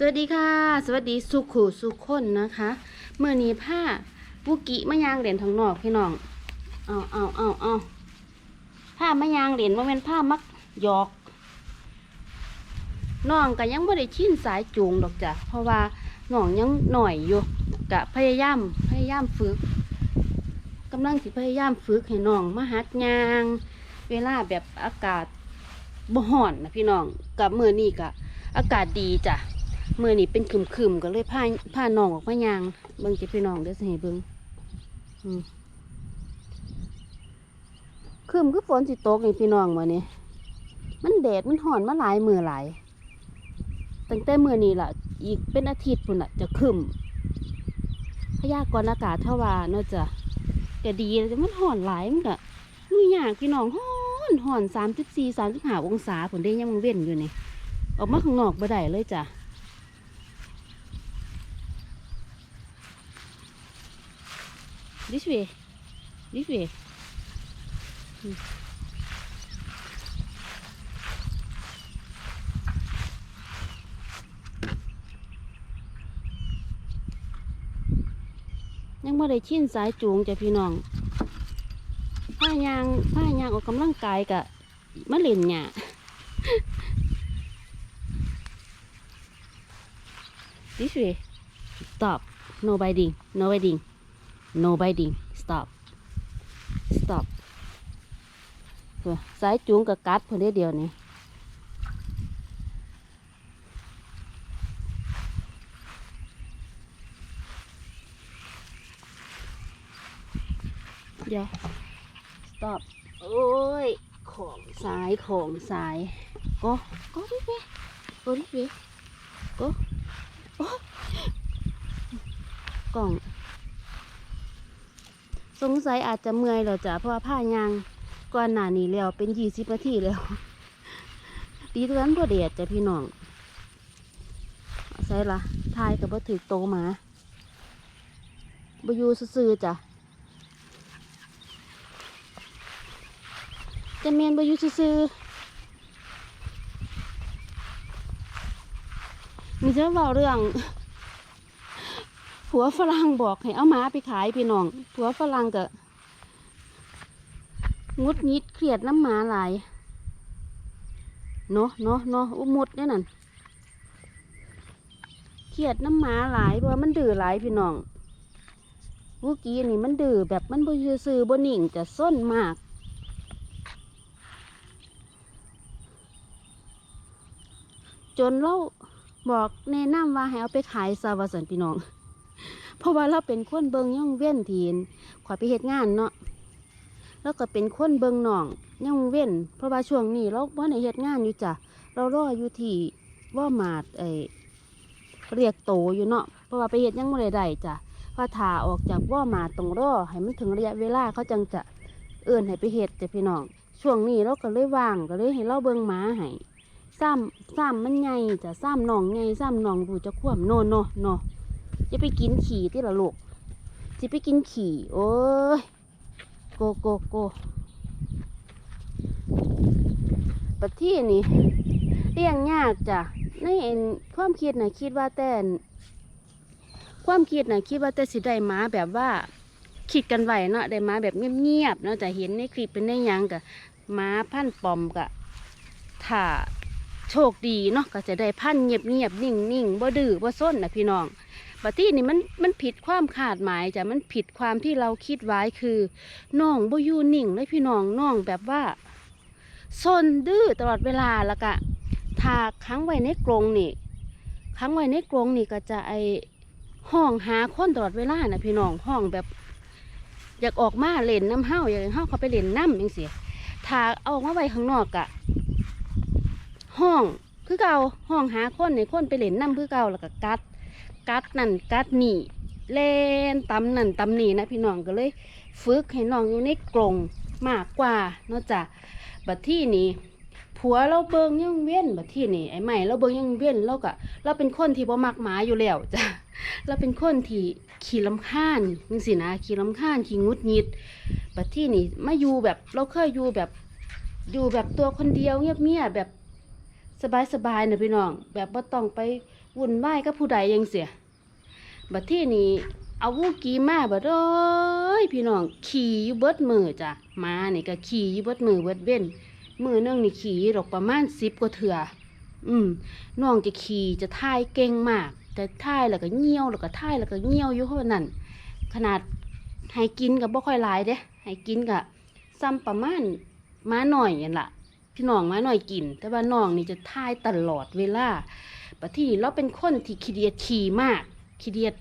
สวัสดีค่ะ สวัสดีสุขุสุขคนนะคะเมื่อนี้ผ้าบุกิมะยางเหรียญทางนอกพี่น้องเอาเอาเอาเอาผ้ามะยางเหรียญว่าเป็นผ้ามักหยอกน้องก็ยังไม่ได้ชินสายจูงดอกจ้ะเพราะว่าน้องยังหน่อยอยู่กะพยายามพยายามฝึกกำลังสิพยายามฝึกให้น้องมาหัดยาง เวลาแบบอากาศบ่ฮ้อนนะพี่น้องกับเมื่อนี้กะอากาศดีจ้ะ เมื่อนี้เป็นขึมขึมๆก็เลยพาพานองออกมายางเบิ่งจะพี่น้องเดี๋ยวสิเบิ่งอืมขึมคือฝนสิตกนี่พี่น้องมาเนี่ยมันแดดมันห่อนมาหลายมือหลายตั้งแต่มือนี้ล่ะ อีกเป็นอาทิตย์พุ่นน่ะ จะขึมพยากรณ์อากาศเท่าว่าเนาะจ้ะก็ดีแต่มันห่อนหลายมันก็ลุยยากพี่น้องห่อนห่อนสามสิบสี่สามสิบห้าองศาผลได้ยังมังเว้นอยู่นี่ออกมาข้างนอกบ่ได้เลยจ้ะ This way. This way. ยังไม่ได้ชิ้นสายจูงจ้ะพี่น้องผ้ายางผ้ายางออกกำลังกายกะมะเล่นหยา This way. Stop. No biting. No biting. No biting stop stop เพื่อสายจูงกับกัดเพื่อได้เดียวนี่เดี๋ยว stop โอ้ย ของสายของสายก็ก็ดิเวก็ดิเวก็โอ้กล่อง งสัยอาจจะเมื่อยแล้วจ้ะเพราะว่าผ้ายางก่อนหน้านี้แล้วเป็นยี่สิบนาทีแล้วดีตัวนั้นบ่เดียดจ้ะพี่น้องใส่ละทายกับบ่ถือโตหมาบอยู่ซื่อจ้ะจะเมียนบอยู่ซื่อมีเจ้าเบาเรื่อง ผัวฝรั่งบอกให้เอาหมาไปขายพี่น้อง ผัวฝรั่งก็งุดงิดเครียดน้ำหมาหลายเนาะเนาะเนาะอุมุดเนี่ยนั่นเครียดน้ำหมาหลายเพราะมันดื้อหลายพี่น้องเมื่อกี้นี่มันดื้อแบบมันบ่ยือซื้อบ่นิ่งจะส้นมากจนเราบอกแนะนำว่าให้เอาไปขายซาวาสันพี่น้อง เพราะว่าเราเป็นคนเบิงย่องเว้นทีนขอไปเฮ็ดงานเนาะแล้วก็เป็นคนเบิงหนองย่องเว้น เพราะว่าช่วงนี้เราบ่ได้เฮ็ดงานอยู่จ้ะเรารออยู่ที่ว่ามาดไอเรียกโตอยู่เนาะเพราะว่าไปเฮ็ดยังบ่ได้ได้จ้ะว่าถ่าออกจากว่ามาตรงรอให้มันถึงระยะเวลาเขาจังจะเอื่นให้ไปเฮ็ดจ้ะพี่น้องช่วงนี้เราก็เลยว่างก็เลยให้เราเบิงหมาให้ซ้ำซ้ำมันใหญ่จ้ะซ้ำหนองใหญ่ซ้ำหนองดูจะคว่ำโนโนโน จะไปกินขี่ที่ละลูกจะไปกินขี่ โอ้ย โกโกโกปะที่นี่เลี้ยงยากจ้ะในเอ็นความคิดน่ะคิดว่าแต่นความคิดน่ะคิดว่าแต่สิได้หมาแบบว่าคิดกันไหวเนาะได้หมาแบบเงียบๆเนาะแต่เห็นในคลิปเป็นในหยังกะหมาพันปอมกะถ้าโชคดีเนาะก็จะได้พันเงียบๆนิ่งๆบ่ดื้อบ่ส้นนะพี่น้อง บัดที่นี่มันมันผิดความคาดหมายจ้ะมันผิดความที่เราคิดไว้คือน้องบ่อยู่นิ่งเลยพี่น้องน้องแบบว่าซนดื้อตลอดเวลาแล้วก็ถ้าค้างไว้ในกรงนี่ค้างไว้ในกรงนี่ก็จะไอห้องหาคนตลอดเวลานะพี่น้องห้องแบบ อยากออกมาเล่นน้ำเห้าอยากเห้าเขาไปเล่นน้ำยังเสียถ้าเอาออกมาไว้ข้างนอกกะห้องคือเก่าห้องหาคนในคนไปเล่นน้ำคือเก่าแล้วก็กัด กัดนั่นกัดนี่เล่นตำนั่นตำนี่นะพี่น้องก็เลยฝึกให้น้องอยู่ในกรงมากกว่านอกจากบัดที่นี่ผัวเราเบิงยังเว้นบัดที่นี่ไอ้ใหม่เราเบิงยังเว้นเราก็เราเป็นคนที่บ่มักหมาอยู่แล้วจ้ะเราเป็นคนที่ขี้ลำคาญนึงสินะขี้ลำคาญขี้งุดงิดบัดที่นี่มาอยู่แบบเราเคยอยู่แบบอยู่แบบตัวคนเดียวเงียบๆแบบสบายๆนะพี่น้องแบบบ่ต้องไปวุ่นวายกับผู้ใดยังเสีย บัดที่นี้เอาวูกีมาบัดเอ้ยพี่น้องขี่อยู่เบิดมือจ้ะมานี่ก็ขี่อยู่เบิดมือเบิดเว้นมือนึงนี่ขี่ดอกประมาณสิบกว่าเถื่ออืมน้องจะขี่จะท่ายเก่งมากจะท่ายแล้วก็เงี่ยวแล้วก็ท่ายแล้วก็เงี่ยวอยู่เพรานั้น ขนาดให้กินกับบ่ค่อยหลายเด้ให้กินกับซ้ำประมาณม้าหน่อยนั่นล่ะพี่น้องม้าหน่อยกิน แต่ว่าน้องนี่จะท่ายตลอดเวลาปะที่เราเป็นคนที่ขี้เดียดขี่มาก ขี้เดียด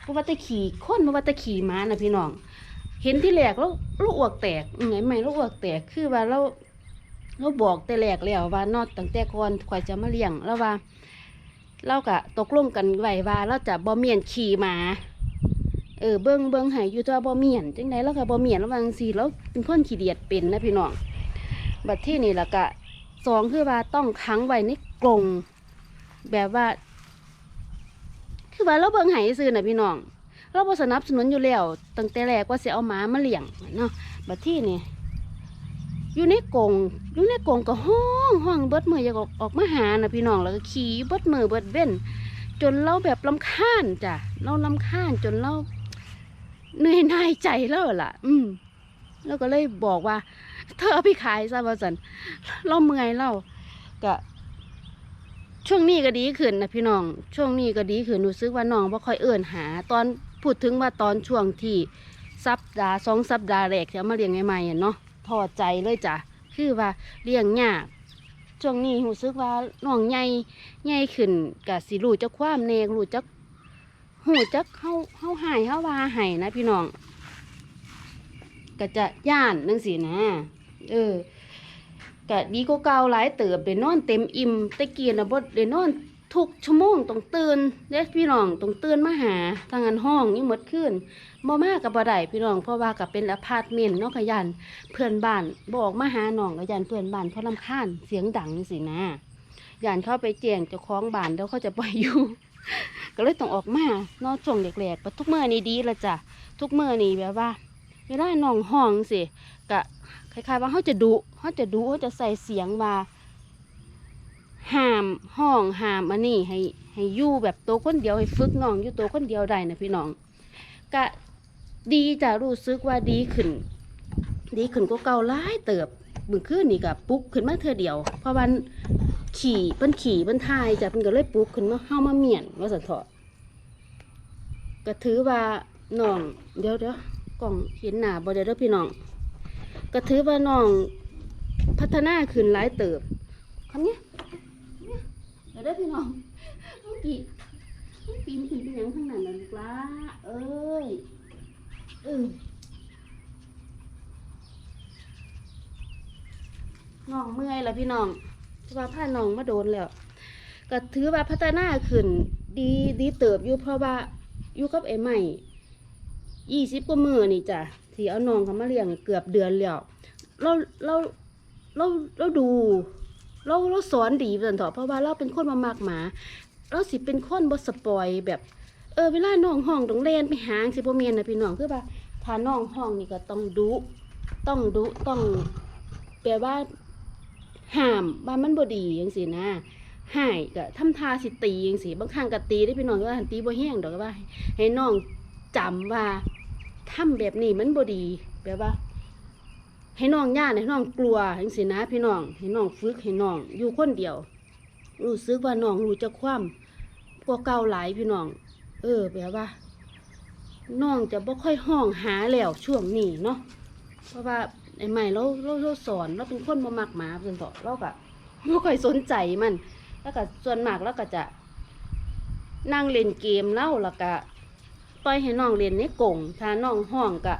เพราะว่าต่ขี่คนเพราะว่าต่ขี่ม้านะพี่น้อง เห็นที่แรกแล้วเราอวกแตกไงไหม่เราอวกแตกคือว่าเราเราบอกแต่แรกแล้วว่านอกตั้งแต่ก่อนข่อยจะมาเลี้ยงแล้วว่าเรากะตกลงกันไว้ว่าเราจะบ่เมียนขี่หมาเออเบิ้งเบิ้งให้อยู่ตัวบ่เมียนจังไดแล้วก็บ่เมียนระวังสิแล้วเป็นคนขี้เดียดเป็นนะพี่น้องบัดที่นี่ล่ะก็สองคือว่าต้องขังไว้ในกรงแบบว่า คือว่าเราเบิ่งให้ซื่อน่ะพี่น้อง เราบ่สนับสนุนอยู่แล้วตั้งแต่แรกว่าสิเอาหมามาเลี้ยงเนาะบัดที่นี่อยู่ในกรงอยู่ในกรงก็ห้องห้องเบิดมืออยากออกออกมาหาน่ะพี่น้องแล้วก็ขี่เบิดมือเบิดเว้นจนเราแบบลำคาญจ้ะเราลำคาญจนเราเหนื่อยหน่ายใจแล้วล่ะ อืมแล้วก็เลยบอกว่า เธอเอาไปขายซะว่าสันเราเมื่อยเราก็ ช่วงนี้ก็ดีขึ้นนะพี่น้อง ช่วงนี้ก็ดีขึ้นรู้สึกว่าน้องว่าค่อยเอิ่นหา ตอนพูดถึงว่าตอนช่วงที่สัปดาห์สองสัปดาห์แรกที่มาเลี้ยงใหม่ๆเนาะพอใจเลยจ้ะคือว่าเลี้ยงยากช่วงนี้รู้สึกว่าน้องใหญ่ใหญ่ขึ้นกะสิรูจักความเนกรูจักหูจักเฮาเฮาหายเฮาว่าหายนะพี่น้องก็จะย่านนังสินะ เออ ก็ดีก็เก่าหลายเติบได้นอนเต็มอิ่มตะกี้นะบ่ได้นอนทุกชั่วโมงต้องตื่นเด้พี่น้องต้องตื่นมาหาทางอันห้องนี่หมดคืนบ่มากับบ่ได้พี่น้องเพราะว่าก็เป็นอพาร์ตเมนต์เนาะก็ยันเพื่อนบ้านบอกมาหาน้องก็ยันเพื่อนบ้านเขารำคาญเสียงดังสินะยันเข้าไปแจ้งเจ้าของบ้านแล้วเขาจะปล่อยอยู่ ก็เลยต้องออกมานอนช่วงแรกๆปทุกเมื่อนี่ดีละจ้ะทุกเมื่อนี่แบบว่าเวลาน้องห้องสิกะ คล้ายๆว่าเขาจะดุเขาจะดุเขาจะใส่เสียงว่าห้ามห้องห้ามอันนี้ให้ให้ยู่แบบตัวคนเดียวให้ฝึกน้องอยู่ตัวคนเดียวได้นะพี่น้องกะดีจะรู้สึกว่าดีขึ้น ดีขึ้นก็เก่าหลายเติบมือคืนนี่กับปุ๊กขึ้นมาเธอเดียว เพราะวันขี่เปิ้นขี่เปิ้นทายจะเปิ้นก็เลยปุ๊กขึ้นมาเฮามาเมียนว่าสันเถาะก็ถือว่าน้องเดี๋ยวเดี๋ยวกล่องเห็นหนาบ่ได้เด้อพี่น้อง ก็ถือว่าน้องพัฒนาขึ้นหลายเติบคำนี้เดี๋ยวเด้พี่น้องเมื่อกี้เมื่อกี้มันขึ้นเป็นยังข้างนั้นน่ะลูกละเอ้ยเออน้องเมื่อยแล้วพี่น้องเพราะว่าพาน้องมาโดนแล้วก็ถือว่าพัฒนาขึ้นดีดีเติบอยู่เพราะว่าอยู่กับไอ้ใหม่ ยี่สิบกว่ามือนี่จ้ะที่เอาน้องเขามาเลี้ยงเกือบเดือนแล้วเราเราเราเราดู เราเราสอนดีสันเถอะเพราะว่าเราเป็นคนมามากหมา เราสิเป็นคนบสปอยแบบ เออเวลาน้องห้องต้องเล่นไปหางสิบ่เมียนนะพี่น้องคือว่าถ้าน้องห้องนี่ก็ต้องดุต้องดุต้องแปลว่าห้ามว่ามันบดีจังซี่นะหายก็ทำทาสิตีจังซี่บางครั้งก็ตีได้พี่น้องว่าตีบ่แห้งดอกว่า ให้น้องจำว่า ทำแบบนี้มันบ่ดีแบบว่า ให้น้องย่านให้น้องกลัวจังซี่นะพี่น้องให้น้องฝึกให้น้อง อยู่คนเดียว รู้สึกว่าน้องรู้จักความกว่าเก่าหลายพี่น้อง เออแบบว่าน้องจะบ่ค่อยห้องหาแล้วช่วงนี้เนาะเพราะว่าไอ้ใหม่เราเราเราสอนเราเป็นคนบ่มักหมาเพิ่นเถาะเราก็บ่ค่อยสนใจมัน แล้วก็ส่วนมากเราก็จะนั่งเล่นเกมเล่าแล้วก็ ปล่อยให้น้องเล่นในกรงถ้าน้องห้องก็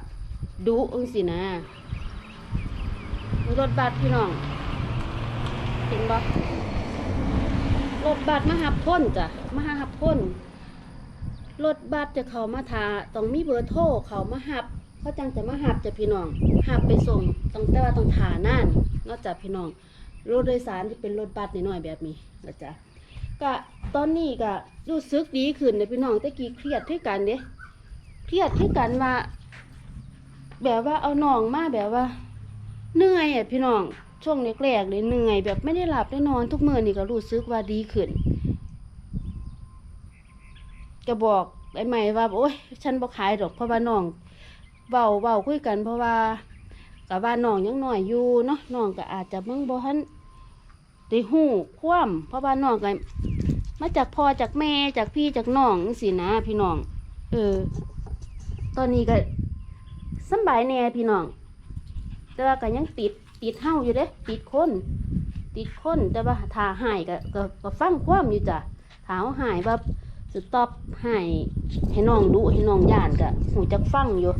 ดุจังซี่นะรถบัสพี่น้องเห็นบ่รถบัสมาหับพ้นจ้ะมาหับพ้นรถบัสจะเขามาทาต้องมีเบอร์โทรเขามาหับเขาจังจะมาหับจะพี่น้องหับไปส่งต้องแต่ว่าต้องถาน่านนอกจากพี่น้องรถโดยสารที่เป็นรถบัสนิดหน่อยแบบนี้นะจ๊ะ ก็ตอนนี้ก็รู้สึกดีขึ้นเลยพี่น้องแต่กี้เครียดด้วยกันเด้เครียดด้วยกันว่าแบบว่าเอาน้องมาแบบว่าเหนื่อยอะพี่น้องช่วงแรกๆเลยเหนื่อย แบบไม่ได้หลับได้นอนทุกมื้อนี่ก็รู้สึกว่าดีขึ้นจะบอกไอ้ใหม่ว่าโอ๊ยฉันบ่ขายดอกเพราะว่าน้องเว้าเว้าคุยกัน เพราะว่าก็ว่าน้องยังหน้อยอยู่เนาะน้องก็อาจจะมึงบ่ทันได้ฮู้ความเพราะว่าน้องก็ มาจากพ่อจากแม่จากพี่จากน้องจังซี่นะพี่น้อง เออ ตอนนี้ก็สบายแน่พี่น้อง แต่ว่าก็ยังติดติดเฮาอยู่เด้ติดคนติดคนแต่ว่าถ้าหายก็ก็ก็ฟังความอยู่จ้ะถาเฮาหายว่าสต็อปหายให้น้องดูให้น้องย่านก็หูจักฟังอยู่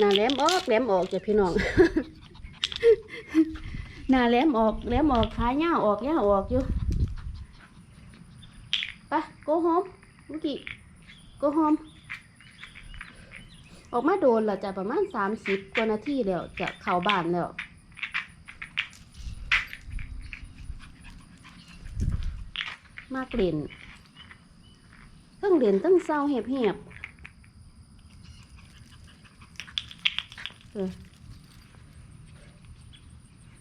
หน้าแหลมออกแหลมออกจ้ะพี่น้องหน้าแหลมออกแหลมออกขาเงาออกเงาออกอยู่ไปโกโฮมเมื่อกี้โกโฮมออกมาโดนละจ้ะประมาณสามสิบกว่านาทีแล้วจะเข้าบานแล้วมากเล่นตั้งเล่นตั้งเศร้าเหียบเหียบๆเออ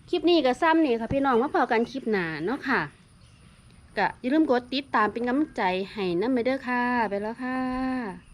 คลิปนี้ก็ซ้ำนี่ค่ะพี่น้องมาพอกันคลิปหนาเนาะค่ะก็อย่าลืมกดติดตามเป็นกำลังใจให้น้ำไปเด้อค่ะ ไปแล้วค่ะ